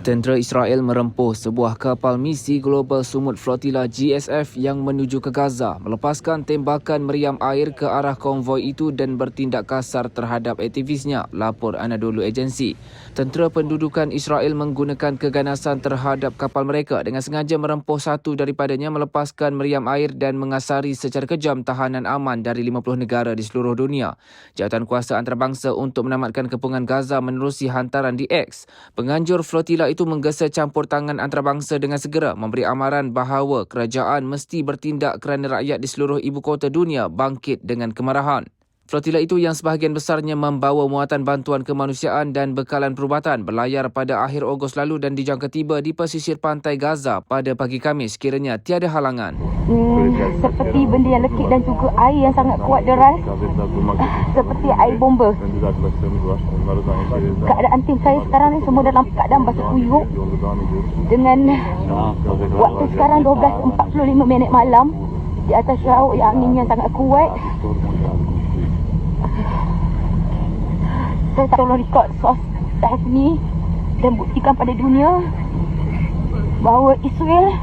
Tentera Israel merempuh sebuah kapal misi global sumut flotila GSF yang menuju ke Gaza melepaskan tembakan meriam air ke arah konvoi itu dan bertindak kasar terhadap aktivisnya, lapor Anadolu Agency. Tentera pendudukan Israel menggunakan keganasan terhadap kapal mereka dengan sengaja merempuh satu daripadanya melepaskan meriam air dan mengasari secara kejam tahanan aman dari 50 negara di seluruh dunia. Jawatan Kuasa Antarabangsa untuk menamatkan kepungan Gaza menerusi hantaran di X. Penganjur flotila itu menggesa campur tangan antarabangsa dengan segera memberi amaran bahawa kerajaan mesti bertindak kerana rakyat di seluruh ibu kota dunia bangkit dengan kemarahan. Flotila itu yang sebahagian besarnya membawa muatan bantuan kemanusiaan dan bekalan perubatan berlayar pada akhir Ogos lalu dan dijangka tiba di pesisir pantai Gaza pada pagi Khamis kiranya tiada halangan. Hmm, seperti benda yang lekit dan juga air yang sangat kuat deras seperti air bomba. Keadaan tim saya sekarang ni semua dalam keadaan basah kuyup dengan waktu sekarang 12.45 minit malam di atas laut yang anginnya sangat kuat. Saya tolong rekod sos test ni dan buktikan pada dunia bahawa Israel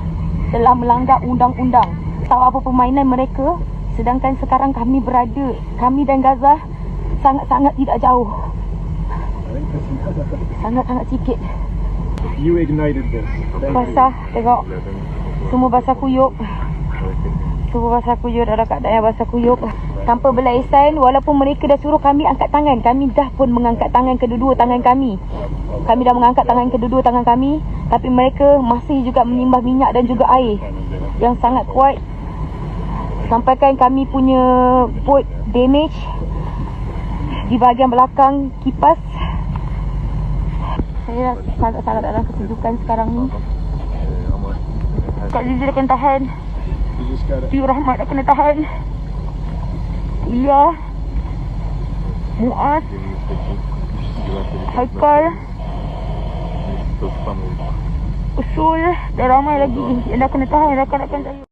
telah melanggar undang-undang. Tahu apa permainan mereka? Sedangkan sekarang kami berada, kami dan Gaza sangat-sangat tidak jauh. Sangat-sangat sikit. You ignited this. Basah, tengok. Semua basah kuyup. Semua basah kuyup, dalam keadaan yang basah kuyup. Tanpa belaisan, walaupun mereka dah suruh kami angkat tangan, kami dah pun mengangkat tangan kedua-dua tangan kami. Kami dah mengangkat tangan kedua-dua tangan kami, tapi mereka masih juga menimbah minyak dan juga air yang sangat kuat. Sampaikan kami punya boat damage di bahagian belakang kipas. Saya sangat-sangat dalam kesejukan sekarang ni. Kak Zizi dah kena tahan. Tiu Rahmat dah kena tahan. Ilya. Muaz. Haikal. Usul. Dah ramai lagi yang dah kena tahan rakan-rakan saya.